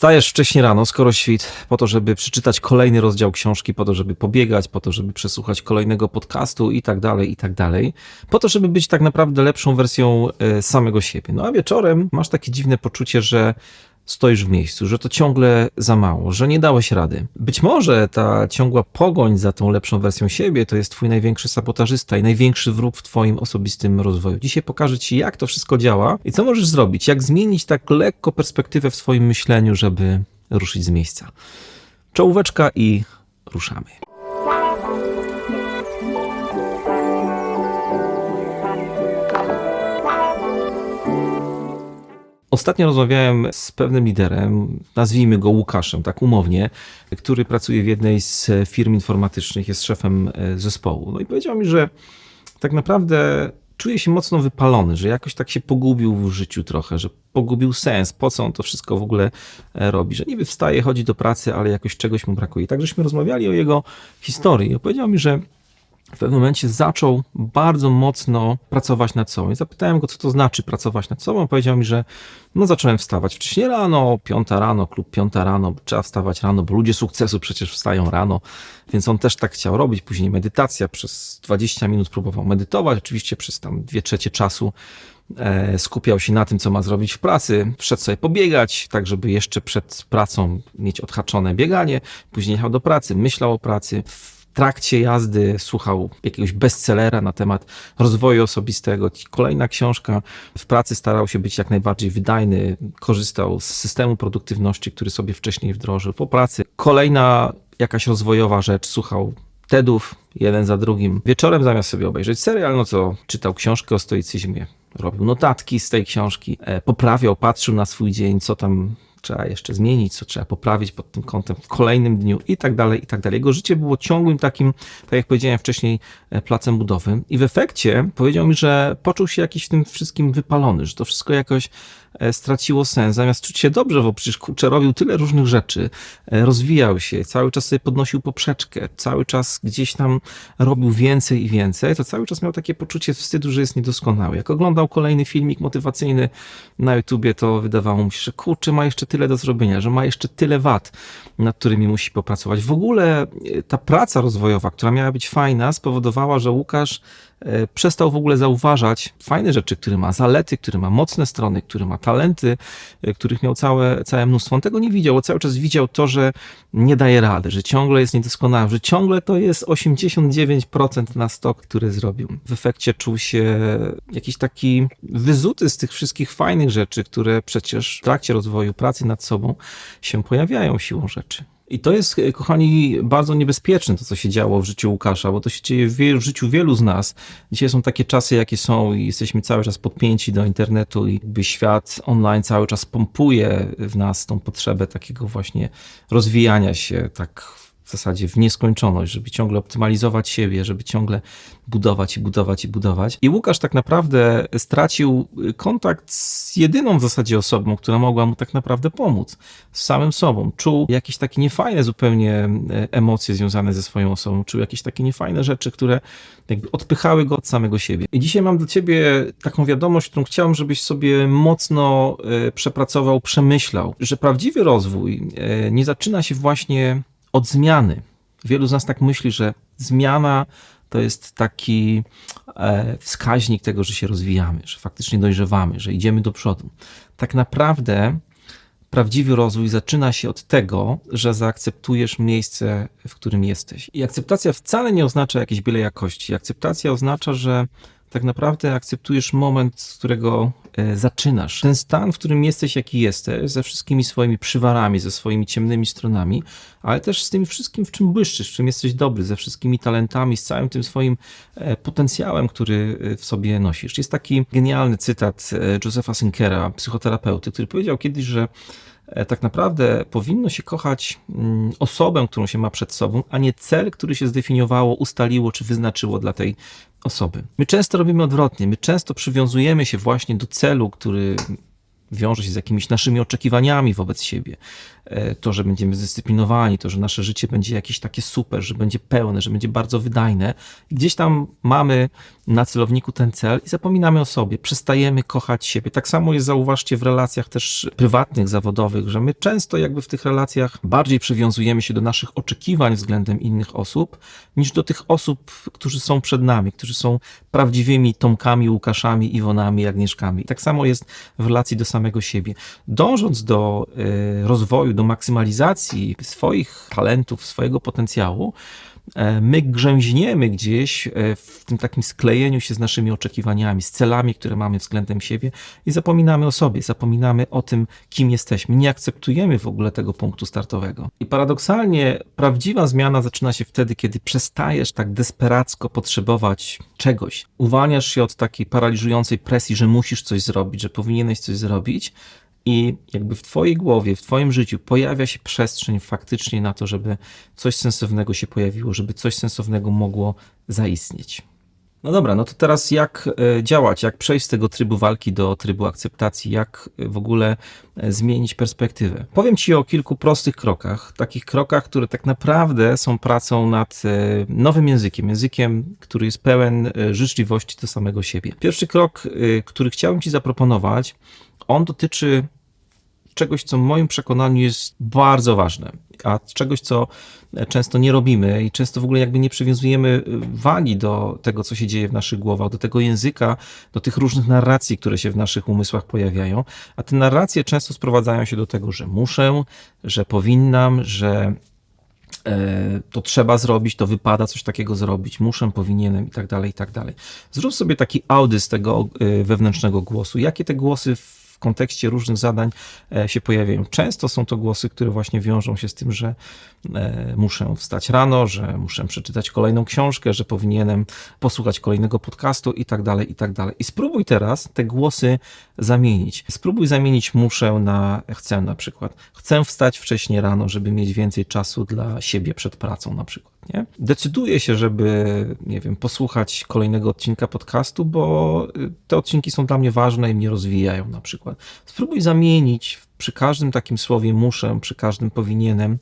Wstajesz wcześnie rano, skoro świt, po to, żeby przeczytać kolejny rozdział książki, po to, żeby pobiegać, po to, żeby przesłuchać kolejnego podcastu i tak dalej, i tak dalej. Po to, żeby być tak naprawdę lepszą wersją e, samego siebie. No a wieczorem masz takie dziwne poczucie, że stoisz w miejscu, że to ciągle za mało, że nie dałeś rady. Być może ta ciągła pogoń za tą lepszą wersją siebie to jest twój największy sabotażysta i największy wróg w twoim osobistym rozwoju. Dzisiaj pokażę ci, jak to wszystko działa i co możesz zrobić, jak zmienić tak lekko perspektywę w swoim myśleniu, żeby ruszyć z miejsca. Czołóweczka i ruszamy. Ostatnio rozmawiałem z pewnym liderem, nazwijmy go Łukaszem, tak umownie, który pracuje w jednej z firm informatycznych, jest szefem e, zespołu. No i powiedział mi, że tak naprawdę czuje się mocno wypalony, że jakoś tak się pogubił w życiu trochę, że pogubił sens, po co on to wszystko w ogóle e, robi, że niby wstaje, chodzi do pracy, ale jakoś czegoś mu brakuje. Tak żeśmy rozmawiali o jego historii. I opowiedział mi, że w pewnym momencie zaczął bardzo mocno pracować nad sobą. I zapytałem go, co to znaczy pracować nad sobą. Powiedział mi, że no zacząłem wstawać wcześniej rano, piąta rano, klub piąta rano, trzeba wstawać rano, bo ludzie sukcesu przecież wstają rano, więc on też tak chciał robić. Później medytacja, przez 20 minut próbował medytować, oczywiście przez tam dwie trzecie czasu e, skupiał się na tym, co ma zrobić w pracy, wszedł sobie pobiegać, tak żeby jeszcze przed pracą mieć odhaczone bieganie, później jechał do pracy, myślał o pracy, trakcie jazdy słuchał jakiegoś bestsellera na temat rozwoju osobistego. Kolejna książka. W pracy starał się być jak najbardziej wydajny, korzystał z systemu produktywności, który sobie wcześniej wdrożył. Po pracy kolejna jakaś rozwojowa rzecz, słuchał TEDów, jeden za drugim. Wieczorem zamiast sobie obejrzeć serial, no to czytał książkę o stoicyzmie, robił notatki z tej książki, e, poprawiał, patrzył na swój dzień, co tam trzeba jeszcze zmienić, co trzeba poprawić pod tym kątem w kolejnym dniu i tak dalej, i tak dalej. Jego życie było ciągłym takim, tak jak powiedziałem wcześniej, e, placem budowym i w efekcie powiedział mi, że poczuł się jakiś w tym wszystkim wypalony, że to wszystko jakoś e, straciło sens. Zamiast czuć się dobrze, bo przecież kurczę, robił tyle różnych rzeczy, e, rozwijał się, cały czas sobie podnosił poprzeczkę, cały czas gdzieś tam robił więcej i więcej, to cały czas miał takie poczucie wstydu, że jest niedoskonały. Jak oglądał kolejny filmik motywacyjny na YouTubie, to wydawało mu się, że kurczę, ma jeszcze tyle do zrobienia, że ma jeszcze tyle wad, nad którymi musi popracować. W ogóle e, ta praca rozwojowa, która miała być fajna, spowodowała, że Łukasz przestał w ogóle zauważać fajne rzeczy, które ma, zalety, które ma mocne strony, które ma talenty, e, których miał całe, całe mnóstwo. On tego nie widział, bo cały czas widział to, że nie daje rady, że ciągle jest niedoskonały, że ciągle to jest 89% na 100, który zrobił. W efekcie czuł się jakiś taki wyzuty z tych wszystkich fajnych rzeczy, które przecież w trakcie rozwoju pracy nad sobą się pojawiają siłą rzeczy. I to jest, kochani, bardzo niebezpieczne, to co się działo w życiu Łukasza, bo to się dzieje w życiu wielu z nas. Dzisiaj są takie czasy, jakie są, i jesteśmy cały czas podpięci do internetu, i jakby świat online cały czas pompuje w nas tą potrzebę takiego właśnie rozwijania się, tak w zasadzie w nieskończoność, żeby ciągle optymalizować siebie, żeby ciągle budować i budować i budować. I Łukasz tak naprawdę stracił kontakt z jedyną w zasadzie osobą, która mogła mu tak naprawdę pomóc, z samym sobą. Czuł jakieś takie niefajne zupełnie e, emocje związane ze swoją osobą, czuł jakieś takie niefajne rzeczy, które jakby odpychały go od samego siebie. I dzisiaj mam dla ciebie taką wiadomość, którą chciałbym, żebyś sobie mocno e, przepracował, przemyślał, że prawdziwy rozwój e, nie zaczyna się właśnie od zmiany. Wielu z nas tak myśli, że zmiana to jest taki e, wskaźnik tego, że się rozwijamy, że faktycznie dojrzewamy, że idziemy do przodu. Tak naprawdę prawdziwy rozwój zaczyna się od tego, że zaakceptujesz miejsce, w którym jesteś. I akceptacja wcale nie oznacza jakiejś byle jakości. Akceptacja oznacza, że tak naprawdę akceptujesz moment, z którego e, zaczynasz. Ten stan, w którym jesteś, jaki jesteś, ze wszystkimi swoimi przywarami, ze swoimi ciemnymi stronami, ale też z tym wszystkim, w czym błyszczysz, w czym jesteś dobry, ze wszystkimi talentami, z całym tym swoim e, potencjałem, który e, w sobie nosisz. Jest taki genialny cytat Josepha Sinkera, psychoterapeuty, który powiedział kiedyś, że tak naprawdę powinno się kochać mm, osobę, którą się ma przed sobą, a nie cel, który się zdefiniowało, ustaliło czy wyznaczyło dla tej osoby. My często robimy odwrotnie. My często przywiązujemy się właśnie do celu, który wiąże się z jakimiś naszymi oczekiwaniami wobec siebie. E, to, że będziemy zdyscyplinowani, to, że nasze życie będzie jakieś takie super, że będzie pełne, że będzie bardzo wydajne. Gdzieś tam mamy na celowniku ten cel i zapominamy o sobie, przestajemy kochać siebie. Tak samo jest, zauważcie, w relacjach też prywatnych, zawodowych, że my często jakby w tych relacjach bardziej przywiązujemy się do naszych oczekiwań względem innych osób, niż do tych osób, którzy są przed nami, którzy są prawdziwymi Tomkami, Łukaszami, Iwonami, Agnieszkami. Tak samo jest w relacji do samego siebie. Dążąc do y, rozwoju, do maksymalizacji swoich talentów, swojego potencjału, E, my grzęźniemy gdzieś e, w tym takim sklejeniu się z naszymi oczekiwaniami, z celami, które mamy względem siebie i zapominamy o sobie, zapominamy o tym, kim jesteśmy. Nie akceptujemy w ogóle tego punktu startowego. I paradoksalnie prawdziwa zmiana zaczyna się wtedy, kiedy przestajesz tak desperacko potrzebować czegoś. Uwalniasz się od takiej paraliżującej presji, że musisz coś zrobić, że powinieneś coś zrobić i jakby w Twojej głowie, w Twoim życiu pojawia się przestrzeń faktycznie na to, żeby coś sensownego się pojawiło, żeby coś sensownego mogło zaistnieć. No dobra, no to teraz jak e, działać, jak przejść z tego trybu walki do trybu akceptacji, jak w ogóle e, zmienić perspektywę. Powiem Ci o kilku prostych krokach, takich krokach, które tak naprawdę są pracą nad e, nowym językiem, językiem, który jest pełen życzliwości do samego siebie. Pierwszy krok, który chciałbym Ci zaproponować, on dotyczy czegoś, co w moim przekonaniu jest bardzo ważne, a czegoś, co często nie robimy i często w ogóle jakby nie przywiązujemy wagi do tego, co się dzieje w naszych głowach, do tego języka, do tych różnych narracji, które się w naszych umysłach pojawiają, a te narracje często sprowadzają się do tego, że muszę, że powinnam, że e, to trzeba zrobić, to wypada coś takiego zrobić, muszę, powinienem i tak dalej, i tak dalej. Zrób sobie taki audyt z tego e, wewnętrznego głosu. Jakie te głosy w kontekście różnych zadań e, się pojawiają. Często są to głosy, które właśnie wiążą się z tym, że e, muszę wstać rano, że muszę przeczytać kolejną książkę, że powinienem posłuchać kolejnego podcastu i tak dalej, i tak dalej. I spróbuj teraz te głosy zamienić. Spróbuj zamienić muszę na chcę na przykład. Chcę wstać wcześniej rano, żeby mieć więcej czasu dla siebie przed pracą na przykład. Nie? Decyduję się, żeby, nie wiem, posłuchać kolejnego odcinka podcastu, bo y, te odcinki są dla mnie ważne i mnie rozwijają na przykład. Spróbuj zamienić przy każdym takim słowie muszę, przy każdym powinienem,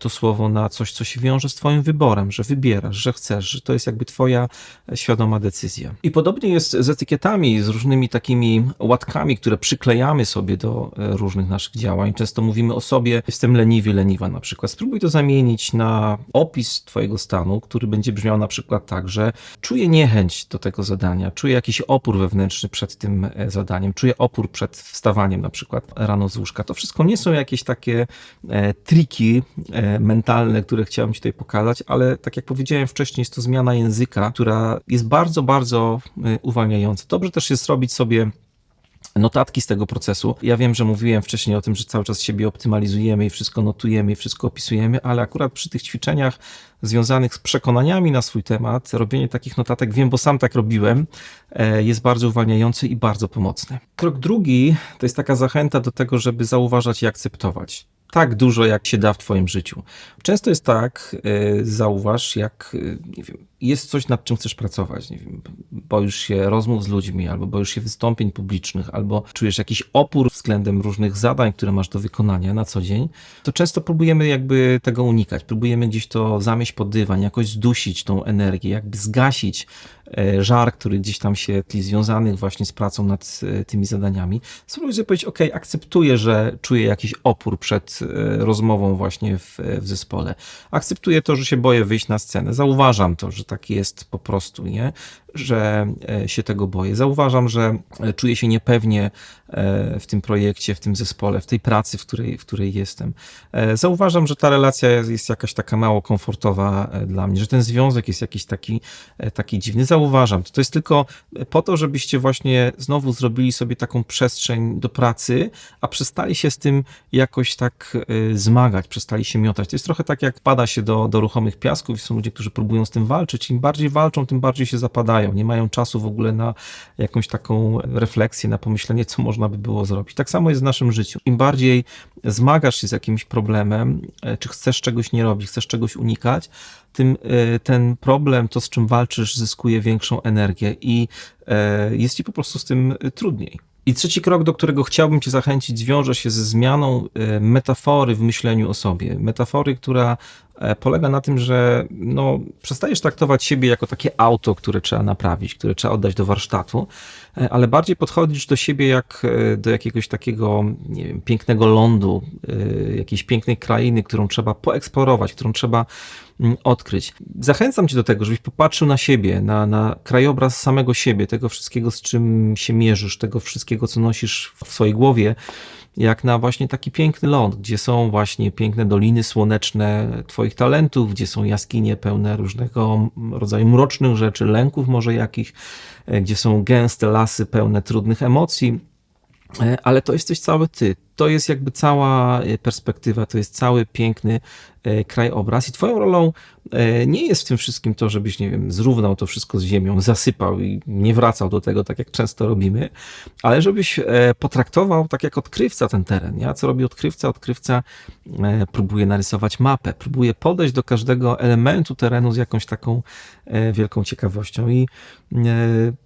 to słowo na coś, co się wiąże z Twoim wyborem, że wybierasz, że chcesz, że to jest jakby Twoja świadoma decyzja. I podobnie jest z etykietami, z różnymi takimi łatkami, które przyklejamy sobie do e, różnych naszych działań. Często mówimy o sobie, jestem leniwy, leniwa na przykład. Spróbuj to zamienić na opis Twojego stanu, który będzie brzmiał na przykład tak, że czuję niechęć do tego zadania, czuję jakiś opór wewnętrzny przed tym e, zadaniem, czuję opór przed wstawaniem na przykład rano z łóżka. To wszystko nie są jakieś takie e, triki, E, mentalne, które chciałem Ci tutaj pokazać, ale tak jak powiedziałem wcześniej, jest to zmiana języka, która jest bardzo, bardzo e, uwalniająca. Dobrze też jest robić sobie notatki z tego procesu. Ja wiem, że mówiłem wcześniej o tym, że cały czas siebie optymalizujemy i wszystko notujemy i wszystko opisujemy, ale akurat przy tych ćwiczeniach związanych z przekonaniami na swój temat, robienie takich notatek, wiem, bo sam tak robiłem, e, jest bardzo uwalniający i bardzo pomocny. Krok drugi to jest taka zachęta do tego, żeby zauważać i akceptować tak dużo, jak się da w Twoim życiu. Często jest tak, yy, zauważ, jak yy, nie wiem, jest coś, nad czym chcesz pracować. Nie wiem, boisz się rozmów z ludźmi, albo boisz się wystąpień publicznych, albo czujesz jakiś opór względem różnych zadań, które masz do wykonania na co dzień, to często próbujemy jakby tego unikać. Próbujemy gdzieś to zamieść pod dywan, jakoś zdusić tą energię, jakby zgasić E, żar, który gdzieś tam się tli związanych właśnie z pracą nad e, tymi zadaniami. Spróbuj sobie powiedzieć, ok, akceptuję, że czuję jakiś opór przed e, rozmową właśnie w, w zespole. Akceptuję to, że się boję wyjść na scenę. Zauważam to, że tak jest po prostu, nie? że e, się tego boję. Zauważam, że e, czuję się niepewnie e, w tym projekcie, w tym zespole, w tej pracy, w której, w której jestem. Zauważam, że ta relacja jest jakaś taka mało komfortowa dla mnie, że ten związek jest jakiś taki, taki dziwny. Zauważam to. Jest tylko po to, żebyście właśnie znowu zrobili sobie taką przestrzeń do pracy, a przestali się z tym jakoś tak zmagać, przestali się miotać. To jest trochę tak, jak pada się do, do ruchomych piasków i są ludzie, którzy próbują z tym walczyć. Im bardziej walczą, tym bardziej się zapadają nie mają czasu w ogóle na jakąś taką refleksję, na pomyślenie, co można by było zrobić. Tak samo jest w naszym życiu. Im bardziej zmagasz się z jakimś problemem, e, czy chcesz czegoś nie robić, chcesz czegoś unikać, tym e, ten problem, to z czym walczysz, zyskuje większą energię i e, jest ci po prostu z tym trudniej. I trzeci krok, do którego chciałbym Cię zachęcić, wiąże się ze zmianą metafory w myśleniu o sobie. Metafory, która polega na tym, że no, przestajesz traktować siebie jako takie auto, które trzeba naprawić, które trzeba oddać do warsztatu, e, ale bardziej podchodzisz do siebie jak e, do jakiegoś takiego, wiem, pięknego lądu, e, jakiejś pięknej krainy, którą trzeba poeksplorować, którą trzeba mm, odkryć. Zachęcam Cię do tego, żebyś popatrzył na siebie, na, na krajobraz samego siebie, tego wszystkiego, z czym się mierzysz, tego wszystkiego, co nosisz w swojej głowie, jak na właśnie taki piękny ląd, gdzie są właśnie piękne doliny słoneczne Twoich talentów, gdzie są jaskinie pełne różnego rodzaju mrocznych rzeczy, lęków może jakich, e, gdzie są gęste lasy pełne trudnych emocji, ale to jesteś cały ty. To jest jakby cała e, perspektywa, to jest cały piękny e, krajobraz i twoją rolą e, nie jest w tym wszystkim to, żebyś, nie wiem, zrównał to wszystko z ziemią, zasypał i nie wracał do tego, tak jak często robimy, ale żebyś e, potraktował tak jak odkrywca ten teren. Ja co robi odkrywca? Odkrywca e, próbuje narysować mapę, próbuje podejść do każdego elementu terenu z jakąś taką e, wielką ciekawością i e,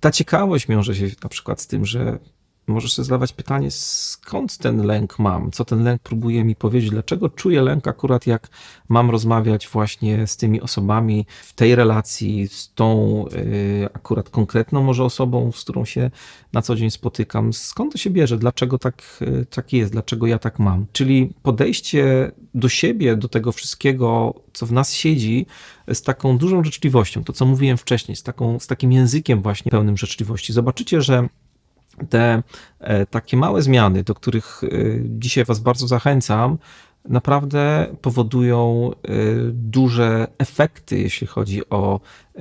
ta ciekawość wiąże się na przykład z tym, że możesz sobie zadawać pytanie, skąd ten lęk mam, co ten lęk próbuje mi powiedzieć, dlaczego czuję lęk akurat jak mam rozmawiać właśnie z tymi osobami w tej relacji, z tą y, akurat konkretną może osobą, z którą się na co dzień spotykam, skąd to się bierze, dlaczego tak, tak jest, dlaczego ja tak mam. Czyli podejście do siebie, do tego wszystkiego, co w nas siedzi, z taką dużą życzliwością, to co mówiłem wcześniej, z, taką, z takim językiem właśnie pełnym życzliwości. Zobaczycie, że te e, takie małe zmiany, do których e, dzisiaj Was bardzo zachęcam, naprawdę powodują e, duże efekty, jeśli chodzi o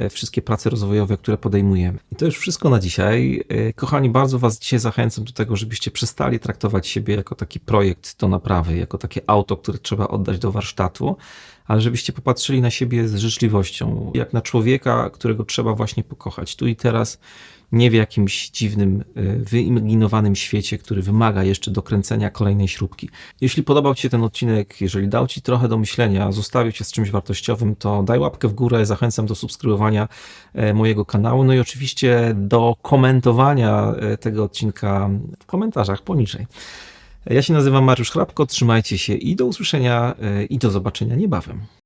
wszystkie prace rozwojowe, które podejmujemy. I to już wszystko na dzisiaj. Kochani, bardzo Was dzisiaj zachęcam do tego, żebyście przestali traktować siebie jako taki projekt do naprawy, jako takie auto, które trzeba oddać do warsztatu, ale żebyście popatrzyli na siebie z życzliwością, jak na człowieka, którego trzeba właśnie pokochać tu i teraz nie w jakimś dziwnym, y, wyimaginowanym świecie, który wymaga jeszcze dokręcenia kolejnej śrubki. Jeśli podobał Ci się ten odcinek, jeżeli dał Ci trochę do myślenia, zostawił Cię z czymś wartościowym, to daj łapkę w górę, zachęcam do subskrybowania e, mojego kanału, no i oczywiście do komentowania e, tego odcinka w komentarzach poniżej. Ja się nazywam Mariusz Hrabko, trzymajcie się i do usłyszenia e, i do zobaczenia niebawem.